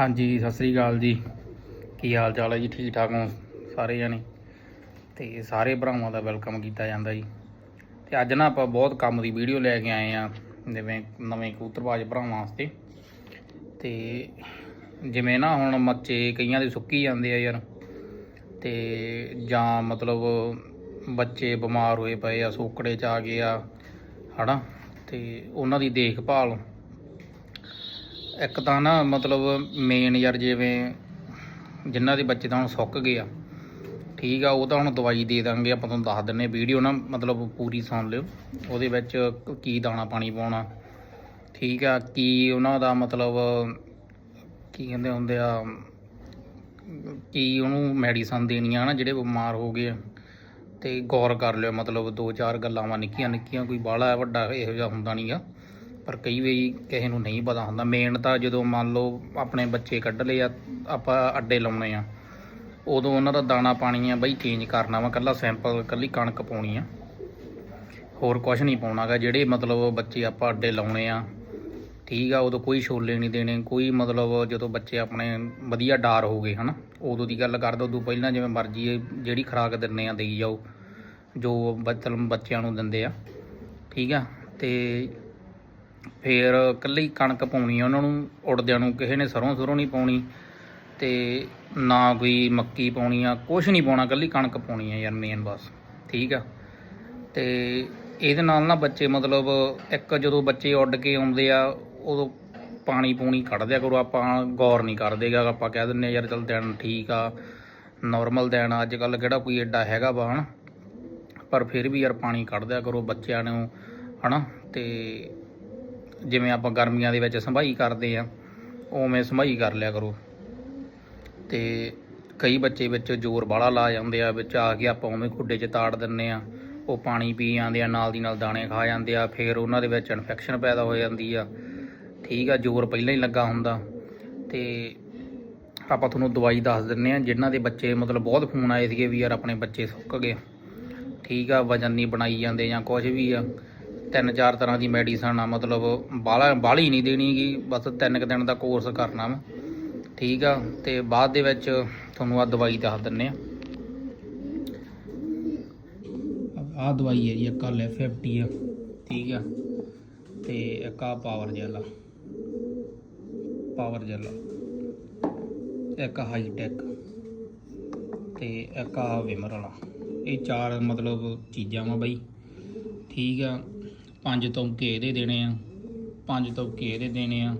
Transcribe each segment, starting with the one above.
ਹਾਂਜੀ, ਸਤਿ ਸ੍ਰੀ ਅਕਾਲ ਜੀ। ਕੀ ਹਾਲ ਚਾਲ ਹੈ ਜੀ? ਠੀਕ ਠਾਕ ਹੋ ਸਾਰੇ ਜਣੇ? ਤੇ ਸਾਰੇ ਭਰਾਵਾਂ ਦਾ ਵੈਲਕਮ ਕੀਤਾ ਜਾਂਦਾ ਜੀ। ਤੇ ਅੱਜ ਨਾ ਆਪਾਂ ਬਹੁਤ ਕੰਮ ਦੀ ਵੀਡੀਓ ਲੈ ਕੇ ਆਏ ਆ ਜਿਵੇਂ ਨਵੇਂ ਕਬੂਤਰਬਾਜ਼ ਭਰਾਵਾਂ ਵਾਸਤੇ। ਤੇ ਜਿਵੇਂ ਨਾ ਹੁਣ ਮੱਚੇ ਕਈਆਂ ਦੇ ਸੁੱਕੀ ਜਾਂਦੇ ਆ ਯਾਰ। ਤੇ ਜਾਂ ਮਤਲਬ ਬੱਚੇ ਬਿਮਾਰ ਹੋਏ ਪਏ ਆ, ਸੋਕੜੇ ਚ ਆ ਗਏ ਆ, ਹਨਾ? ਤੇ ਉਹਨਾਂ ਦੀ ਦੇਖਭਾਲ ਇੱਕ ਤਾਂ ਨਾ ਮਤਲਬ ਮੇਨ ਯਾਰ ਜਿਵੇਂ ਜਿਨ੍ਹਾਂ ਦੇ ਬੱਚੇ ਤਾਂ ਹੁਣ ਸੁੱਕ ਗਏ ਆ, ਠੀਕ ਆ, ਉਹ ਤਾਂ ਹੁਣ ਦਵਾਈ ਦੇ ਦਾਂਗੇ, ਆਪਾਂ ਤੁਹਾਨੂੰ ਦੱਸ ਦਿੰਨੇ ਵੀਡੀਓ ਨਾ, ਮਤਲਬ ਪੂਰੀ ਸੁਣ ਲਿਓ। ਉਹਦੇ ਵਿੱਚ ਕੀ ਦਾਣਾ ਪਾਣੀ ਪਾਉਣਾ, ਠੀਕ ਆ, ਕੀ ਉਹਨਾਂ ਦਾ ਮਤਲਬ ਕੀ ਕਹਿੰਦੇ ਹੁੰਦੇ ਆ, ਕੀ ਉਹਨੂੰ ਮੈਡੀਸਨ ਦੇਣੀ ਆ ਨਾ ਜਿਹੜੇ ਬਿਮਾਰ ਹੋ ਗਏ ਆ। ਤੇ ਗੌਰ ਕਰ ਲਿਓ, ਮਤਲਬ ਦੋ ਚਾਰ ਗੱਲਾਂ ਵਾ ਨਿੱਕੀਆਂ ਨਿੱਕੀਆਂ ਕੋਈ ਬਾਹਲਾ ਵੱਡਾ ਇਹੋ ਜਿਹਾ ਹੁੰਦਾ ਨਹੀਂਗਾ ਪਰ ਕਈ ਵਾਰੀ ਕਿਸੇ ਨੂੰ ਨਹੀਂ ਪਤਾ ਹੁੰਦਾ। ਮੇਨ ਤਾਂ ਜਦੋਂ ਮੰਨ ਲਓ ਆਪਣੇ ਬੱਚੇ ਕੱਢ ਲਏ ਆ, ਆਪਾਂ ਅੱਡੇ ਲਾਉਣੇ ਆ, ਉਦੋਂ ਉਹਨਾਂ ਦਾ ਦਾਣਾ ਪਾਣੀ ਆ ਬਈ ਚੇਂਜ ਕਰਨਾ ਵਾ ਕੱਲਾ ਸੈਂਪਲ ਕੱਲੀ ਕਣਕ ਪਾਉਣੀ ਆ। ਹੋਰ ਕੁਝ ਨਹੀਂ ਪਾਉਣਾਗਾ ਜਿਹੜੇ ਮਤਲਬ ਬੱਚੇ ਆਪਾਂ ਅੱਡੇ ਲਾਉਣੇ ਆ, ਠੀਕ ਆ, ਉਦੋਂ ਕੋਈ ਛੋਲੇ ਨਹੀਂ ਦੇਣੇ, ਕੋਈ ਮਤਲਬ ਜਦੋਂ ਬੱਚੇ ਆਪਣੇ ਵਧੀਆ ਡਾਰ ਹੋ ਗਏ, ਹਨਾ, ਉਦੋਂ ਦੀ ਗੱਲ ਕਰਦਾ ਉਦੋਂ ਪਹਿਲਾਂ ਜਿਵੇਂ ਮਰਜ਼ੀ ਜਿਹੜੀ ਖੁਰਾਕ ਦਿੰਨੇ ਆ, ਦੇਈ ਜਾਓ, ਜੋ ਮਤਲਬ ਬੱਚਿਆਂ ਨੂੰ ਦਿੰਦੇ ਆ, ਠੀਕ ਆ, ਤੇ ਫਿਰ ਕੱਲੀ ਕਣਕ ਪਾਉਣੀ ਆ ਉਹਨਾਂ ਨੂੰ, ਉੜਦਿਆਂ ਨੂੰ ਕਿਸੇ ਨੇ ਸਰੋਂ ਸਰੋਂ ਨਹੀਂ ਪਾਉਣੀ ਤੇ ਨਾ ਕੋਈ ਮੱਕੀ ਪਾਉਣੀ ਆ ਕੁਝ ਨਹੀਂ ਪਾਉਣਾ ਕੱਲੀ ਕਣਕ ਪਾਉਣੀ ਆ ਯਾਰ ਮੇਨ ਬਸ, ਠੀਕ ਆ। ਤੇ ਇਹਦੇ ਨਾਲ ਨਾ ਬੱਚੇ ਮਤਲਬ ਇੱਕ ਜਦੋਂ ਬੱਚੇ ਉੱਡ ਕੇ ਆਉਂਦੇ ਆ, ਉਦੋਂ ਪਾਣੀ ਪੂਣੀ ਕੱਢਦਿਆ ਕਰੋ ਆਪਾਂ, ਗੌਰ ਨਹੀਂ ਕਰਦੇਗਾ ਆਪਾਂ ਕਹਿ ਦਿੰਨੇ ਆ ਯਾਰ ਚਲ ਦਿਨ ਠੀਕ ਆ ਨਾਰਮਲ ਦਿਨ ਆ ਅੱਜ ਕੱਲ ਕਿਹੜਾ ਕੋਈ ਐਡਾ ਹੈਗਾ ਵਾ, ਹਨਾ। ਪਰ ਫਿਰ ਵੀ ਯਾਰ ਪਾਣੀ ਕੱਢਦਿਆ ਕਰੋ ਬੱਚਿਆਂ ਨੂੰ, ਹਨਾ। ਤੇ ਜਿਵੇਂ ਆਪਾਂ ਗਰਮੀਆਂ ਦੇ ਵਿੱਚ ਸੰਭਾਈ ਕਰਦੇ ਆ, ਉਵੇਂ ਸੰਭਾਈ ਕਰ ਲਿਆ ਕਰੋ। ਤੇ ਕਈ ਬੱਚੇ ਵਿੱਚ ਜ਼ੋਰ ਬਾਹਲਾ ਲਾ ਜਾਂਦੇ ਆ, ਵਿੱਚ ਆ ਕੇ ਆਪਾਂ ਉਵੇਂ ਖੁੱਡੇ 'ਚ ਤਾੜ ਦਿੰਨੇ ਆ, ਉਹ ਪਾਣੀ ਪੀ ਜਾਂਦੇ ਆ, ਨਾਲ ਦੀ ਨਾਲ ਦਾਣੇ ਖਾ ਜਾਂਦੇ ਆ, ਫਿਰ ਉਹਨਾਂ ਦੇ ਵਿੱਚ ਇਨਫੈਕਸ਼ਨ ਪੈਦਾ ਹੋ ਜਾਂਦੀ ਆ। ਠੀਕ ਆ, ਜ਼ੋਰ ਪਹਿਲਾਂ ਹੀ ਲੱਗਾ ਹੁੰਦਾ। ਤੇ ਆਪਾਂ ਤੁਹਾਨੂੰ ਦਵਾਈ ਦੱਸ ਦਿੰਨੇ ਆ, ਜਿਨ੍ਹਾਂ ਦੇ ਬੱਚੇ ਮਤਲਬ ਬਹੁਤ ਫੋਨ ਆਏ ਸੀਗੇ ਵੀ ਯਾਰ ਆਪਣੇ ਬੱਚੇ ਸੁੱਕ ਗਏ। ਠੀਕ ਆ, ਵਜਨ ਨਹੀਂ ਬਣਾਈ ਜਾਂਦੇ ਜਾਂ ਕੁਝ ਵੀ ਆ। ਤਿੰਨ ਚਾਰ ਤਰ੍ਹਾਂ ਦੀ ਮੈਡੀਸਨ ਆ, ਮਤਲਬ ਬਾਹਲਾ ਬਾਹਲੀ ਨਹੀਂ ਦੇਣੀਗੀ ਬਸ ਤਿੰਨ ਕੁ ਦਿਨ ਦਾ ਕੋਰਸ ਕਰਨਾ ਵਾ। ਠੀਕ ਆ, ਤੇ ਬਾਅਦ ਦੇ ਵਿੱਚ ਤੁਹਾਨੂੰ ਆ ਦਵਾਈ ਦੱਸ ਦਿੰਨੇ ਆ। ਆ ਦਵਾਈ ਹੈ ਜੀ, ਇੱਕ ਆ ਲੈਫ50 ਆ। ਠੀਕ ਆ, ਤੇ ਇੱਕ ਆ ਪਾਵਰ ਜੈਲ ਆ। ਪਾਵਰ ਜੈਲ ਇੱਕ ਹਾਈ ਟੈਕ ਤੇ ਇੱਕ ਆ ਵਿਮਰ ਵਾਲਾ ਇਹ ਚਾਰ ਮਤਲਬ ਚੀਜ਼ਾਂ ਵਾ ਬਾਈ। ਠੀਕ ਆ ਪੰਜ ਤੌਕੇ ਇਹਦੇ ਦੇਣੇ ਆ। ਪੰਜ ਤੌਕੇ ਇਹਦੇ ਦੇਣੇ ਆ।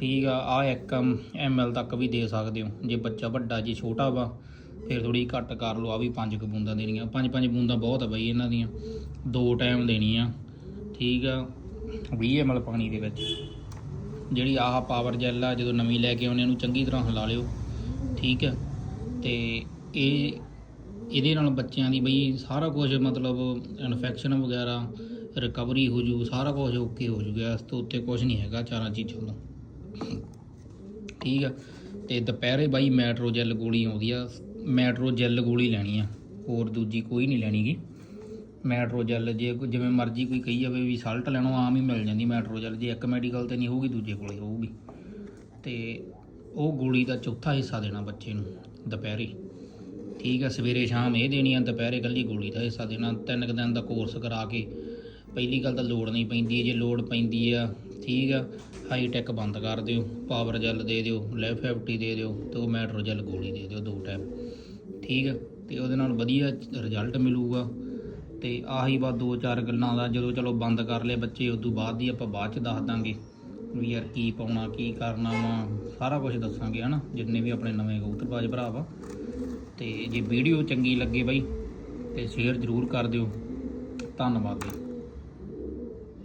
ਠੀਕ ਆ ਆ 1 ਐਮਐਲ ਤੱਕ ਵੀ ਦੇ ਸਕਦੇ ਹੋ। ਜੇ ਬੱਚਾ ਵੱਡਾ ਜੇ, ਛੋਟਾ ਵਾ, ਫਿਰ ਥੋੜੀ ਘੱਟ ਕਰ ਲਓ। ਆ ਵੀ ਪੰਜ ਕੁ ਬੂੰਦਾਂ ਦੇਣੀਆਂ। ਪੰਜ ਪੰਜ ਬੂੰਦਾਂ ਬਹੁਤ ਆ ਬਾਈ ਇਹਨਾਂ ਦੀਆਂ। ਦੋ ਟਾਈਮ ਦੇਣੀ ਆ। ਠੀਕ ਆ 20 ਐਮਐਲ ਪਾਣੀ ਦੇ ਵਿੱਚ। ਜਿਹੜੀ ਆਹ ਪਾਵਰ ਜੈਲ ਆ, ਜਦੋਂ ਨਵੀਂ ਲੈ ਕੇ ਆਉਣੇ ਇਹਨੂੰ ਚੰਗੀ ਤਰ੍ਹਾਂ ਹਿਲਾ ਲਿਓ। ਠੀਕ ਆ, ਤੇ ਇਹ, ਇਹਦੇ ਨਾਲ ਬੱਚਿਆਂ ਦੀ ਬਈ ਸਾਰਾ ਕੁਝ ਮਤਲਬ ਇਨਫੈਕਸ਼ਨ ਵਗੈਰਾ ਰਿਕਵਰੀ ਹੋ ਜੂ ਸਾਰਾ ਕੁਝ ਓਕੇ ਹੋ ਜੂਗਾ ਇਸ ਤੋਂ ਉੱਤੇ ਕੁਝ ਨਹੀਂ ਹੈਗਾ ਚਾਰਾਂ ਚੀਜ਼ਾਂ ਦਾ। ਠੀਕ ਆ? ਤੇ ਦੁਪਹਿਰੇ ਬਾਈ ਮੈਟਰੋ ਜੈਲ ਗੋਲੀ ਆਉਂਦੀ ਆ ਮੈਟਰੋ ਜੈਲ ਗੋਲੀ ਲੈਣੀ ਆ, ਹੋਰ ਦੂਜੀ ਕੋਈ ਨਹੀਂ ਲੈਣੀਗੀ। ਮੈਟਰੋ ਜੈਲ ਜੇ ਕੋਈ, ਜਿਵੇਂ ਮਰਜ਼ੀ ਕੋਈ ਕਹੀ ਜਾਵੇ ਵੀ ਸਾਲਟ ਲੈਣਾ ਆਮ ਹੀ ਮਿਲ ਜਾਂਦੀ ਮੈਟਰੋ ਜੈਲ ਜੇ ਇੱਕ ਮੈਡੀਕਲ ਤੇ ਨਹੀਂ ਹੋਊਗੀ, ਦੂਜੇ ਕੋਲੇ ਹੋਊਗੀ। ਤੇ ਉਹ ਗੋਲੀ ਦਾ ਚੌਥਾ ਹਿੱਸਾ ਦੇਣਾ ਬੱਚੇ ਨੂੰ, ਦੁਪਹਿਰੇ। ਠੀਕ ਆ? ਸਵੇਰੇ ਸ਼ਾਮ ਇਹ ਦੇਣੀ ਆ, ਦੁਪਹਿਰੇ ਕੱਲੀ ਗੋਲੀ ਦਾ ਹਿੱਸਾ ਦੇਣਾ, ਤਿੰਨ ਕੁ ਦਿਨ ਦਾ ਕੋਰਸ ਕਰਾ ਕੇ ਪਹਿਲੀ ਗੱਲ ਤਾਂ ਲੋੜ ਨਹੀਂ ਪੈਂਦੀ ਜੇ ਲੋੜ ਪੈਂਦੀ ਆ, ਠੀਕ ਆ ਹਾਈ ਟੈਕ ਬੰਦ ਕਰ ਦਿਓ ਪਾਵਰ ਜੈਲ ਦੇ ਦਿਓ ਲੈਫ 50 ਦੇ ਦਿਓ, ਤੇ ਉਹ ਮੈਟਰੋ ਜੈਲ ਗੋਲੀ ਦੇ ਦਿਓ ਦੋ ਟਾਈਮ ਠੀਕ ਆ, ਤੇ ਉਹਦੇ ਨਾਲ ਵਧੀਆ ਰਿਜ਼ਲਟ ਮਿਲੂਗਾ, ਤੇ ਆਹੀ ਬਾ ਦੋ ਚਾਰ ਗੱਲਾਂ ਦਾ, ਜਦੋਂ ਚਲੋ ਬੰਦ ਕਰ ਲਏ ਬੱਚੇ, ਉਦੋਂ ਬਾਅਦ ਦੀ ਆਪਾਂ ਬਾਅਦ ਚ ਦੱਸ ਦਾਂਗੇ, ਵੀ ਯਾਰ ਕੀ ਪਾਉਣਾ, ਕੀ ਕਰਨਾ ਵਾ, ਸਾਰਾ ਕੁਝ ਦੱਸਾਂਗੇ, ਹਨਾ, ਜਿੰਨੇ ਵੀ ਆਪਣੇ ਨਵੇਂ ਕਬੂਤਰਬਾਜ਼ ਭਰਾ ਵਾ, ਤੇ ਜੇ ਵੀਡੀਓ ਚੰਗੀ ਲੱਗੇ ਬਾਈ, ਤੇ ਸ਼ੇਅਰ ਜ਼ਰੂਰ ਕਰ ਦਿਓ, ਧੰਨਵਾਦ ਜੀ।